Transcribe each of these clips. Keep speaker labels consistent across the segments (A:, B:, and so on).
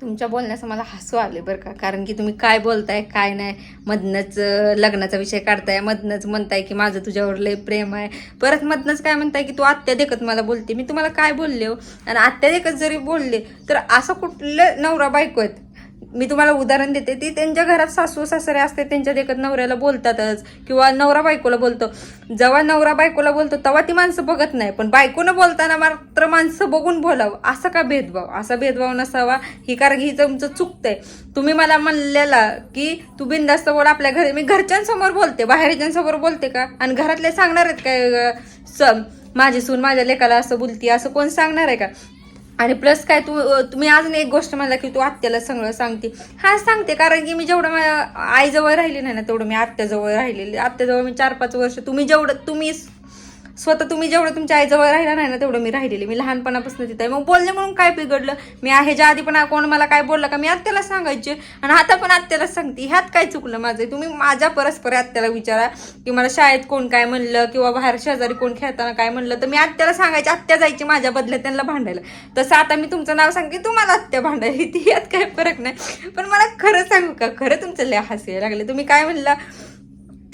A: तुमच्या बोलण्याचं मला हसू आले बरं का. कारण की तुम्ही काय बोलताय काय नाही. मधनंच लग्नाचा विषय काढताय मधनंच म्हणताय की माझं तुझ्यावर लय प्रेम आहे. परत मधनंच काय म्हणताय की तू आत्या देखत मला बोलते. मी तुम्हाला काय बोलले हो? आणि आत्या देखत जरी बोलले तर असं कुठलं नवरा बायको आहेत? मी तुम्हाला उदाहरण देते ती त्यांच्या घरात सासू सासरे असते त्यांच्या देखत नवऱ्याला बोलतातच किंवा नवरा बायकोला बोलतो. जेव्हा नवरा बायकोला बोलतो तेव्हा ती माणसं बघत नाही पण बायकोनं बोलताना मात्र माणसं बघून बोलावं. असा का भेदभाव? असा भेदभाव नसावा. ही कारण ही तुमचं चुकतंय. तुम्ही मला म्हणलेला की तू बिंदास्त बोल आपल्या घरी मी घरच्यांसमोर बोलते बाहेरच्यांसमोर बोलते का? आणि घरातले सांगणार आहेत काय स माझी सून माझ्या लेकाला असं बोलती असं कोण सांगणार आहे का? आणि प्लस काय तू तुम्ही अजून एक गोष्ट म्हणला की तू आत्याला सगळं सांगते. हा सांगते कारण की मी जेवढं माझ्या आईजवळ राहिले नाही ना तेवढं मी आत्याजवळ राहिलेली. आत्याजवळ मी चार पाच वर्ष तुम्ही जेवढं तुम्ही स्वतः तुम्ही जेवढं तुमच्या आईजवळ राहिला नाही ना तेवढं मी राहिलेली. मी लहानपणापासून तिथे आहे. मग बोलले म्हणून काय बिघडलं? मी ह्याच्या आधी पण कोण मला काय बोललं का? मी आत्याला सांगायचे. आणि आता पण आत्याला सांगते. ह्यात काय चुकलं माझं? तुम्ही माझ्या परस्पर आत्याला विचारा. की मला शाळेत कोण काय म्हणलं किंवा बाहेर शेजारी कोण खेळताना काय म्हणलं तर मी आत्याला सांगायचे. आत्या जायची माझ्या बदल्यात त्यांना भांडायला. तसं आता मी तुमचं नाव सांगते तुम्हाला आत्या भांडायला ती यात काय फरक नाही. पण मला खरं सांगू का? खरं तुमचं लय हसायला लागले तुम्ही काय म्हणला?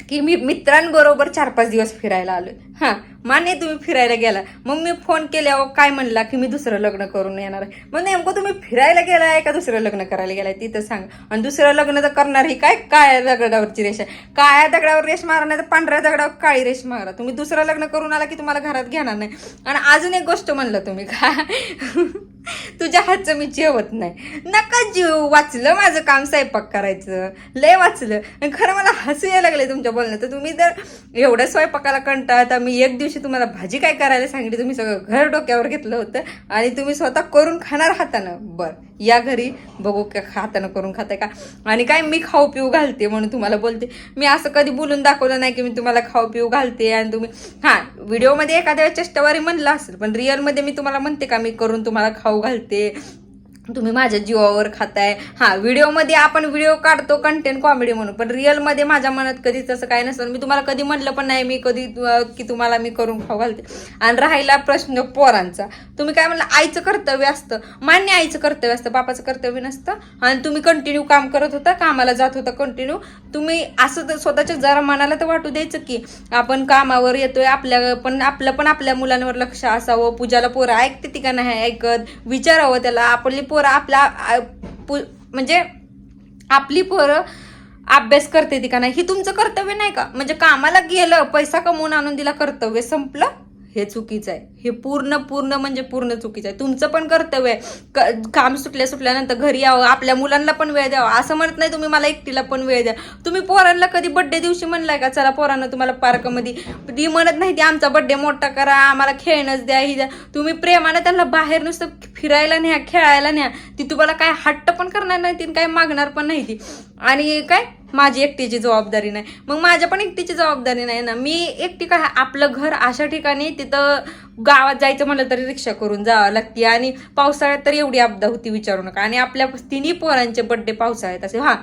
A: की मी मित्रांबरोबर चार पाच दिवस फिरायला आलोय. हां मान्य तुम्ही फिरायला गेला. मग मी फोन केल्यावर काय म्हणला की मी दुसरं लग्न करून येणार आहे? मग नेमकं तुम्ही फिरायला गेलाय का दुसरं लग्न करायला गेलाय? तिथं सांग. आणि दुसरं लग्न तर करणार ही काय काय दगडावरची रेष आहे? काळ्या दगडावर रेष मारा नाही तर पांढऱ्या दगडावर काळी रेष मारा. तुम्ही दुसरं लग्न करून आला की तुम्हाला घरात घेणार नाही. आणि अजून एक गोष्ट म्हणलं तुम्ही का? तुझ्या हातचं मी जेवत नाही. नका जीव. वाचलं माझं काम स्वयंपाक करायचं. लय वाचलं. खरं मला हसू यायला लागले तुमच्या बोलण्यात. तर तुम्ही जर एवढं स्वयंपाकाला कंटाळता मी एक दिवशी तुम्हाला भाजी काय करायला सांगितली तुम्ही सगळं घर डोक्यावर घेतलं होतं आणि तुम्ही स्वतः करून खाणार हातानं. बरं या घरी बघू का हातानं करून खाताय का? आणि काय मी खाऊ पिऊ घालते म्हणून तुम्हाला बोलते. मी असं कधी बोलून दाखवलं नाही की मी तुम्हाला खाऊ पिऊ घालते आणि तुम्ही हां व्हिडिओमध्ये एखाद्या वेळेस चेष्टावारी म्हणलं असेल पण रिअलमध्ये मी तुम्हाला म्हणते का मी करून तुम्हाला खाऊ घालते? तुम्ही माझ्या जीवावर खाताय. हा व्हिडिओमध्ये आपण व्हिडिओ काढतो कंटेंट कॉमेडी म्हणून. पण रिअलमध्ये माझ्या मनात कधीच तसं काय नसतं. मी तुम्हाला कधी म्हणलं पण नाही मी कधी की तुम्हाला मी करून खाऊ घालते. आणि राहिला प्रश्न पोरांचा. तुम्ही काय म्हणलं आईचं कर्तव्य असतं. मान्य आईचं कर्तव्य असतं बापाचं कर्तव्य नसतं. आणि तुम्ही कंटिन्यू काम करत होता कामाला जात होता कंटिन्यू तुम्ही असं तर स्वतःच्या जरा मनाला तर वाटू द्यायचं की आपण कामावर येतोय आपल्या पण आपलं पण आपल्या मुलांवर लक्ष असावं. पूजाला पोरं ऐकते ती का नाही ऐकत? विचारावं त्याला. आपली पोरं आपल्या आपला म्हणजे आपली पोरं अभ्यास करते ती का नाही? ही तुमचं कर्तव्य नाही का? म्हणजे कामाला गेलं पैसा कमवून आणून दिला कर्तव्य संपलं? हे चुकीचं आहे. हे पूर्ण पूर्ण म्हणजे पूर्ण चुकीचं आहे. तुमचं पण कर्तव्य आहे. क- काम सुटल्या सुटल्यानंतर घरी यावं आपल्या मुलांना पण वेळ द्यावा. असं म्हणत नाही तुम्ही मला एकटीला पण वेळ द्या. तुम्ही पोरांना कधी बड्डे दिवशी म्हणलाय का चला पोरांना तुम्हाला पार्कमध्ये ती म्हणत नाही ती आमचा बड्डे मोठा करा आम्हाला खेळणंच द्या ही द्या. तुम्ही प्रेमानं त्यांना बाहेर नुसतं फिरायला न्या खेळायला न्या. ती तुम्हाला काय हट्ट पण करणार नाही ती काय मागणार पण नाही ती. आणि काय? माझी एकटीची जबाबदारी नाही. मग माझ्या पण एकटीची जबाबदारी नाही ना. मी एकटी काय आपलं घर अशा ठिकाणी तिथं गावात जायचं म्हटलं तरी रिक्षा करून जावं लागते. आणि पावसाळ्यात तर एवढी आपदा होती विचारू नका. आणि आपल्या तिन्ही पोरांचे बड्डे पावसाळ्यात असे. हा.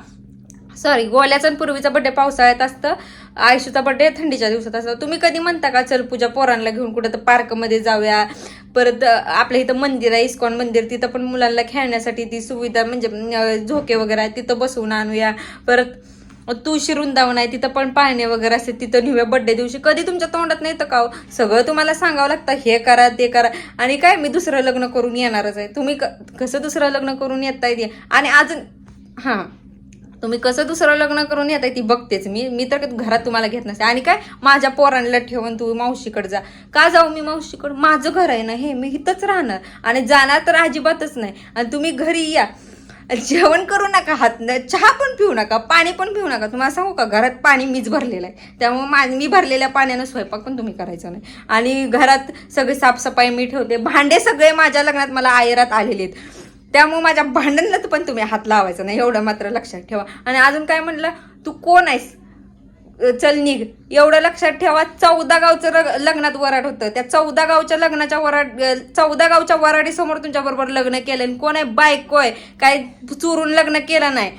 A: सॉरी गोल्याचा आणि पूर्वीचा बड्डे पावसाळ्यात असतं आयुष्याचा बड्डे थंडीच्या दिवसात असतं. तुम्ही कधी म्हणता का चल पूजा पोरांना घेऊन कुठं तर पार्कमध्ये जाऊया परत आपल्या इथं मंदिर आहे इस्कॉन मंदिर तिथं पण मुलांना खेळण्यासाठी ती सुविधा म्हणजे झोके वगैरे आहे तिथं बसवून आणूया परत तुळशी वृंदावन आहे तिथं पण पाळणे वगैरे असते तिथं निव्या बड्डे दिवशी कधी तुमच्या तोंडात नाही तर का हो? सगळं तुम्हाला सांगावं लागतं हे करा ते करा. आणि काय मी दुसरं लग्न करून येणारच आहे. तुम्ही क- कसं दुसरं लग्न करून येताय ते? आणि अजून हां. तुम्ही कसं दुसरं लग्न करून येताय ती बघतेच. मी मी तर घरात तुम्हाला घेत नसते. आणि काय माझ्या पोरांना ठेवून तू मावशीकडे जा. का जाऊ मी मावशीकडे? माझं घर आहे ना हे मी इथंच राहणार. आणि जाणार तर अजिबातच नाही. आणि तुम्ही घरी या. जेवण करू नका हात चहा पण पिऊ नका पाणी पण पिऊ नका. तुम्हाला सांगू का घरात पाणी मीच भरलेलं आहे. त्यामुळे मा मी भरलेल्या पाण्यानं स्वयंपाक पण तुम्ही करायचा नाही. आणि घरात सगळी साफसफाई मी ठेवते. भांडे सगळे माझ्या लग्नात मला आयरात आलेले आहेत. त्यामुळे माझ्या भांडणात पण तुम्ही हात लावायचा नाही एवढं मात्र लक्षात ठेवा. आणि अजून काय म्हणलं? तू कोण आहेस? चल निघ. एवढं लक्षात ठेवा चौदा गावचं लग्नात वराड होतं. त्या चौदा गावच्या लग्नाच्या वराड चौदा गावच्या वराडीसमोर तुमच्या बरोबर लग्न केलं आणि कोण आहे? बायको आहे. काय चुरून लग्न केलं नाही.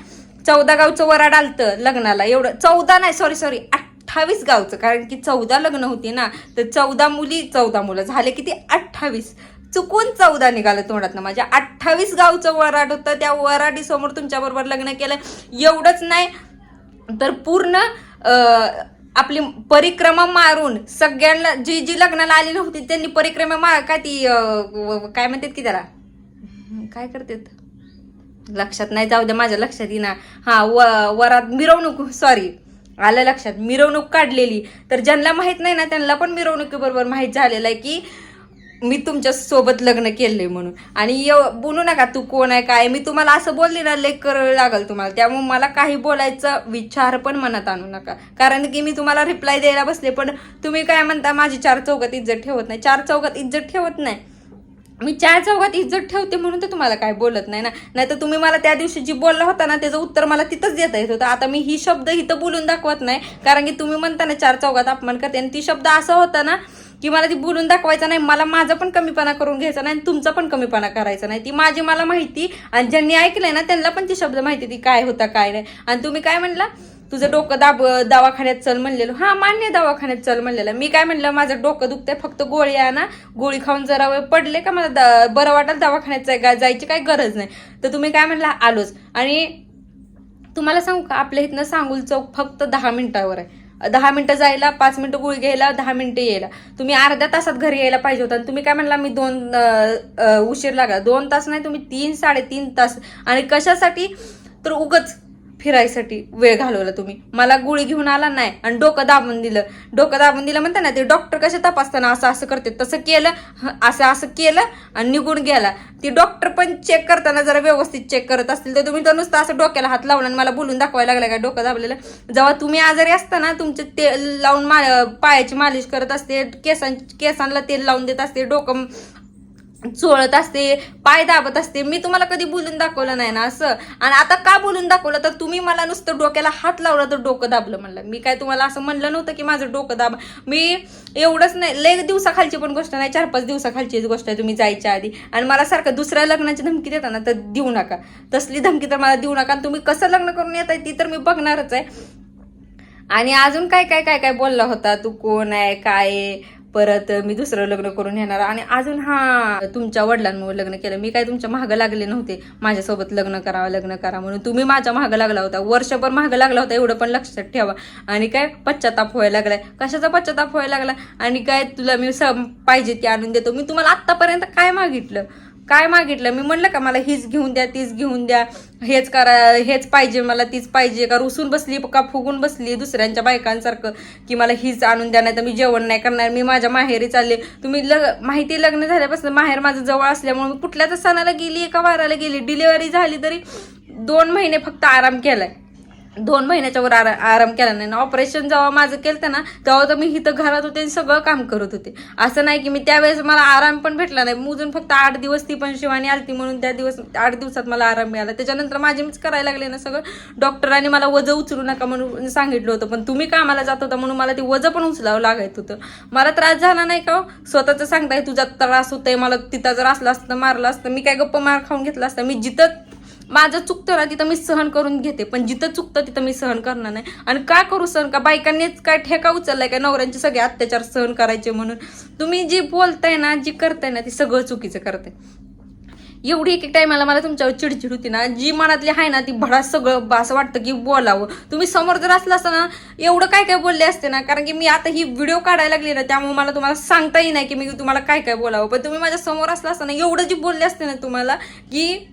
A: चौदा गावचं वराड आलतं लग्नाला. एवढं चौदा नाही सॉरी सॉरी अठ्ठावीस गावचं. कारण की चौदा लग्न होती ना तर चौदा मुली चौदा मुलं. झाले किती? अठ्ठावीस. चुकून चौदा निघालं तोंडातनं. माझ्या अठ्ठावीस गावचं वराड होतं. त्या वराडीसमोर तुमच्याबरोबर लग्न केलं. एवढंच नाही तर पूर्ण आपली परिक्रमा मारून सगळ्यांना जी जी लग्नाला आलेली होती त्यांनी परिक्रमा मा काय ती काय म्हणतात की त्याला? काय करतात? लक्षात नाही जाऊ द्या माझ्या लक्षात येईना. हा व वरात मिरवणूक सॉरी आलं लक्षात. मिरवणूक काढलेली. तर ज्यांना माहीत नाही ना त्यांना पण मिरवणुकीबरोबर माहीत झालेलं आहे की मी तुमच्यासोबत लग्न केले म्हणून. आणि एव- बोलू नका तू कोण आहे काय मी तुम्हाला असं बोलले ना लेख करावं लागल तुम्हाला. त्यामुळे मला काही बोलायचा विचार पण मनात आणू नका. कारण की मी तुम्हाला रिप्लाय द्यायला बसले पण तुम्ही काय म्हणता माझी चार चौकात इज्जत ठेवत नाही. चार चौकात इज्जत ठेवत नाही. मी चार चौकात इज्जत ठेवते म्हणून तर तुम्हाला काय बोलत नाही ना. नाही तर तुम्ही मला त्या दिवशी जी बोलला होता ना त्याचं उत्तर मला तिथंच देता येत होतं. आता मी ही शब्द इथं बोलून दाखवत नाही. कारण की तुम्ही म्हणता ना चार चौकात अपमान करते. आणि ती शब्द असा होता ना की मला ती बोलून दाखवायचा नाही मला माझा पण कमीपणा करून घ्यायचा नाही आणि तुमचा पण कमीपणा करायचा नाही. ती माझी मला माहिती आणि ज्यांनी ऐकलंय ना त्यांना पण ती शब्द माहिती ती काय होता काय नाही. आणि तुम्ही काय म्हणला तुझं डोकं दाब दवाखान्यात चल म्हणलेलो. हा मान्य दवाखान्यात चल म्हणलेलं. मी काय म्हणलं माझं डोकं दुखतंय फक्त गोळी आहे ना गोळी खाऊन जरा वेळ पडले का मला दा बरं वाटेल दवाखान्यात जायची काही गरज नाही. तर तुम्ही काय म्हणला आलोच. आणि तुम्हाला सांगू का आपल्या इथनं सांगूल चौक फक्त दहा मिनिटावर आहे. दहा मिनिटं जायला पाच मिनिटं गुळ घ्यायला दहा मिनिटं यायला. तुम्ही अर्ध्या तासात घरी यायला पाहिजे होता. आणि तुम्ही काय म्हणला मी दोन उशीर लागला. दोन तास नाही तुम्ही तीन साडेतीन तास. आणि कशासाठी? तर उगच फिरायसाठी वेळ घालवला तुम्ही. मला गोळी घेऊन आला नाही आणि डोकं दाबून दिलं. डोकं दाबून दिलं म्हणता ना ते डॉक्टर कसे तपासताना असं असं करते तसं केलं असं असं केलं आणि निघून गेला. ती डॉक्टर पण चेक करताना जरा व्यवस्थित चेक करत असतील तर तुम्ही तर नुसतं असं डोक्याला हात लावला आणि मला बोलून दाखवायला लागला काय डोकं दाबलेलं. जेव्हा तुम्ही आजारी असता ना तुमचे तेल लावून मा पायाची मालिश करत असते केसां केसांना तेल लावून देत असते डोकं चोळत असते पाय दाबत असते. मी तुम्हाला कधी बोलून दाखवलं नाही ना असं. आणि आता का बोलून दाखवलं? तर तुम्ही मला नुसतं डोक्याला हात लावला तर डोकं दाबलं म्हणलं. मी काय तुम्हाला असं म्हणलं नव्हतं की माझं डोकं दाब मी एवढंच नाही. लय दिवसाखालची पण गोष्ट नाही. चार पाच दिवसाखालचीच गोष्ट आहे तुम्ही जायच्या आधी. आणि मला सारखं दुसऱ्या लग्नाची धमकी देता ना तर देऊ नका. तसली धमकी तर मला देऊ नका. आणि तुम्ही कसं लग्न करून येत आहे ती तर मी बघणारच आहे. आणि अजून काय काय काय काय बोलला होता? तू कोण आहे? काय आहे? परत मी दुसरं लग्न करून येणार आणि अजून हा तुमच्या वडिलांमुळे लग्न केलं. मी काय तुमच्या मागं लागले नव्हते. माझ्यासोबत लग्न करावं लग्न करा म्हणून. तुम्ही माझ्या मागं लागला होता. वर्षभर मागं लागला होता एवढं पण लक्षात ठेवा. आणि काय पश्चाताप व्हायला लागलाय. कशाचा पश्चाताप व्हायला लागला? आणि काय तुला मी पाहिजे ती आणून देतो. मी तुम्हाला आत्तापर्यंत काय मागितलं? काय मागितलं? मी म्हणलं का मला हीच घेऊन द्या तीच घेऊन द्या. हेच करा हेच पाहिजे मला तीच पाहिजे. का रुसून बसली का फुगून बसली दुसऱ्यांच्या बायकांसारखं की मला हीच आणून द्या नाही तर मी जेवण नाही करणार. मी माझ्या माहेरी चालले. तुम्ही लग माहिती लग्न झाल्यापासून माहेर माझं जवळ असल्यामुळे मी कुठल्या तर सणाला गेली एका वाराला गेली. डिलिव्हरी झाली तरी दोन महिने फक्त आराम केलाय. दोन महिन्याच्या वर आरा आराम केला नाही. ऑपरेशन जेव्हा माझं केलं ना तेव्हा तर मी इथं घरात होते आणि सगळं काम करत होते. असं नाही की मी त्यावेळेस मला आराम पण भेटला नाही. मोजून फक्त आठ दिवस ती पण शिवानी आलती म्हणून त्या दिवस आठ दिवसात मला आराम मिळाला. त्याच्यानंतर माझी मीच करायला लागले ना सगळं. डॉक्टरांनी मला वजं उचलू नका म्हणून सांगितलं होतं. पण तुम्ही कामाला जात होता म्हणून मला ते वजं पण उचलावं लागत होतं. मला त्रास झाला नाही का हो? स्वतःचं सांगताय तुझा त्रास होतोय मला तिथं जर असलं असतं मारलं असतं मी काय गप्प मार खाऊन घेतला असतं? मी जिथं माझं चुकतं ना तिथं मी सहन करून घेते. पण जिथं चुकतं तिथं मी सहन करणार नाही. आणि का करू सहन? का बायकांनीच काय ठेका उचललाय का? नवऱ्यांचे सगळे अत्याचार सहन करायचे म्हणून. तुम्ही जी बोलताय ना जी करताय ना ती सगळं चुकीचं करताय. एवढी एक एक टायमाला मला तुमच्यावर चिडचिड होती ना जी मनातली आहे ना ती भडास सगळं असं वाटतं की बोलावं. तुम्ही समोर जर असलं असतं ना एवढं काय काय बोलले असते ना कारण की मी आता ही व्हिडिओ काढायला लागली ना त्यामुळे मला तुम्हाला सांगताही नाही की मी तुम्हाला काय काय बोलावं. पण तुम्ही माझ्यासमोर असला असताना एवढं जी बोलले असते ना तुम्हाला की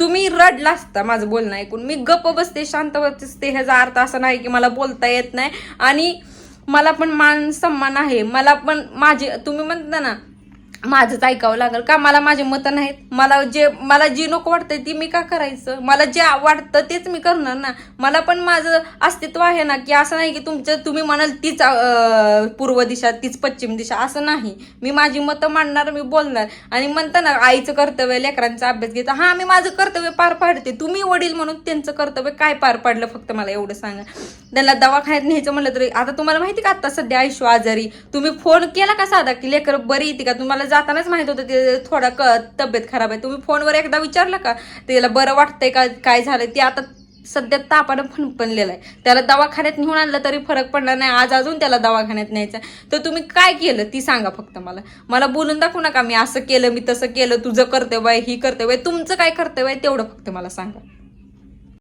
A: तुम्ही रडला असता माझं बोलणं ऐकून. मी गप्प बसते शांत बसते ह्याचा अर्थ असा नाही की मला बोलता येत नाही. आणि मला पण मान सन्मान आहे. मला पण माझे तुम्ही म्हणता ना माझंच ऐकावं लागेल. का मला माझे मतं नाहीत? मला जे मला जी नको वाटतंय ती मी का करायचं? मला जे वाटतं तेच मी करणार ना? मला पण माझं अस्तित्व आहे ना की असं नाही की तुमचं तुम्ही म्हणाल तीच पूर्व दिशा तीच पश्चिम दिशा असं नाही. मी माझी मतं मांडणार मी बोलणार. आणि म्हणता ना आईचं कर्तव्य लेकरांचा अभ्यास घेतो हा मी माझं कर्तव्य पार पाडते. तुम्ही वडील म्हणून त्यांचं कर्तव्य काय पार पाडलं? फक्त मला एवढं सांगा. त्यांना दवाखान्यात न्यायचं म्हणलं तरी आता तुम्हाला माहिती का? आता सध्या आयुष्य आजारी. तुम्ही फोन केला का साधा? की लेकर बरी येते का? तुम्हाला जातानाच माहीत होतं ते थोडा क तब्येत खराब आहे. तुम्ही फोनवर एकदा विचारलं का? त्याला बरं वाटतंय का? काय झालं ते आता सध्या तापानं फणफणलेला आहे. त्याला दवाखान्यात नेऊन आणलं तरी फरक पडला नाही. आज अजून त्याला दवाखान्यात न्यायचं आहे. तर तुम्ही काय केलं? ती सांगा फक्त मला. मला बोलून दाखवू नका. मी असं केलं मी तसं केलं तुझं कर्तव्य आहे ही कर्तव्य आहे तुमचं काय कर्तव्य आहे तेवढं फक्त मला सांगा.